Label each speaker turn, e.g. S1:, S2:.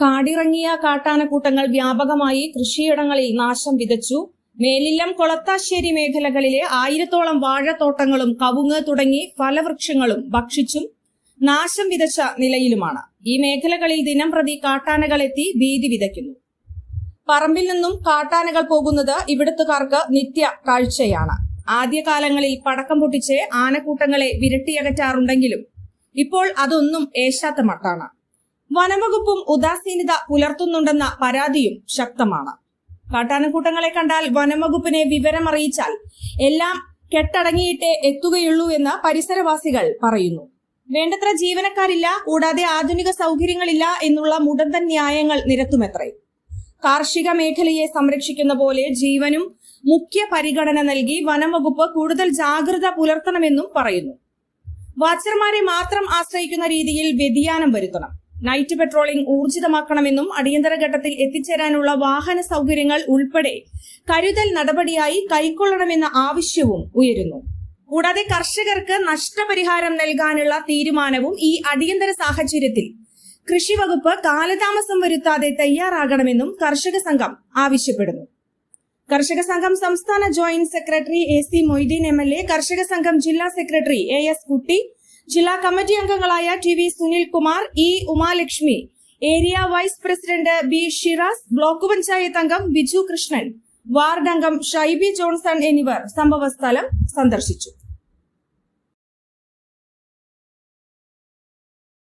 S1: കാടിറങ്ങിയ കാട്ടാനക്കൂട്ടങ്ങൾ വ്യാപകമായി കൃഷിയിടങ്ങളിൽ നാശം വിതച്ചു. മേലില്ലം കൊളത്താശ്ശേരി മേഖലകളിലെ ആയിരത്തോളം വാഴത്തോട്ടങ്ങളും കവുങ്ങ് തുടങ്ങി ഫലവൃക്ഷങ്ങളും ഭക്ഷിച്ചും നാശം വിതച്ച നിലയിലുമാണ്. ഈ മേഖലകളിൽ ദിനംപ്രതി പ്രതി കാട്ടാനകളെത്തി ഭീതി വിതയ്ക്കുന്നു. പറമ്പിൽ നിന്നും കാട്ടാനകൾ പോകുന്നത് ഇവിടുത്തുകാർക്ക് നിത്യ കാഴ്ചയാണ്. ആദ്യകാലങ്ങളിൽ പടക്കം പൊട്ടിച്ച് ആനക്കൂട്ടങ്ങളെ വിരട്ടിയകറ്റാറുണ്ടെങ്കിലും ഇപ്പോൾ അതൊന്നും ഏശാത്ത മട്ടാണ്. വനംവകുപ്പും ഉദാസീനത പുലർത്തുന്നുണ്ടെന്ന പരാതിയും ശക്തമാണ്. കാട്ടാനക്കൂട്ടങ്ങളെ കണ്ടാൽ വനംവകുപ്പിനെ വിവരമറിയിച്ചാൽ എല്ലാം കെട്ടടങ്ങിയിട്ടേ എത്തുകയുള്ളൂ എന്ന് പരിസരവാസികൾ പറയുന്നു. വേണ്ടത്ര ജീവനക്കാരില്ല കൂടാതെ ആധുനിക സൗകര്യങ്ങളില്ല എന്നുള്ള മുടന്തൻ ന്യായങ്ങൾ നിരത്തുമെത്രേ. കാർഷിക മേഖലയെ സംരക്ഷിക്കുന്ന പോലെ ജീവനും മുഖ്യ പരിഗണന നൽകി വനംവകുപ്പ് കൂടുതൽ ജാഗ്രത പുലർത്തണമെന്നും പറയുന്നു. വാച്ചർമാരെ മാത്രം ആശ്രയിക്കുന്ന രീതിയിൽ വ്യതിയാനം വരുത്തണം. നൈറ്റ് പെട്രോളിംഗ് ഊർജിതമാക്കണമെന്നും അടിയന്തര ഘട്ടത്തിൽ എത്തിച്ചേരാനുള്ള വാഹന സൗകര്യങ്ങൾ ഉൾപ്പെടെ കരുതൽ നടപടിയായി കൈക്കൊള്ളണമെന്ന ആവശ്യവും ഉയരുന്നു. കൂടാതെ കർഷകർക്ക് നഷ്ടപരിഹാരം നൽകാനുള്ള തീരുമാനവും ഈ അടിയന്തര സാഹചര്യത്തിൽ കൃഷി വകുപ്പ് കാലതാമസം വരുത്താതെ തയ്യാറാകണമെന്നും കർഷക സംഘം ആവശ്യപ്പെടുന്നു. കർഷക സംഘം സംസ്ഥാന joint secretary A C Moideen M L A കർഷക സംഘം ജില്ലാ സെക്രട്ടറി എ എസ് കുട്ടി ജില്ലാ കമ്മിറ്റി അംഗങ്ങളായ T V Sunilkumar E Umalakshmi area vice president B Shiraz block panchayat അംഗം ബിജു കൃഷ്ണൻ വാർഡ് അംഗം ഷൈബി ജോൺസൺ എന്നിവർ സംഭവസ്ഥലം സന്ദർശിച്ചു.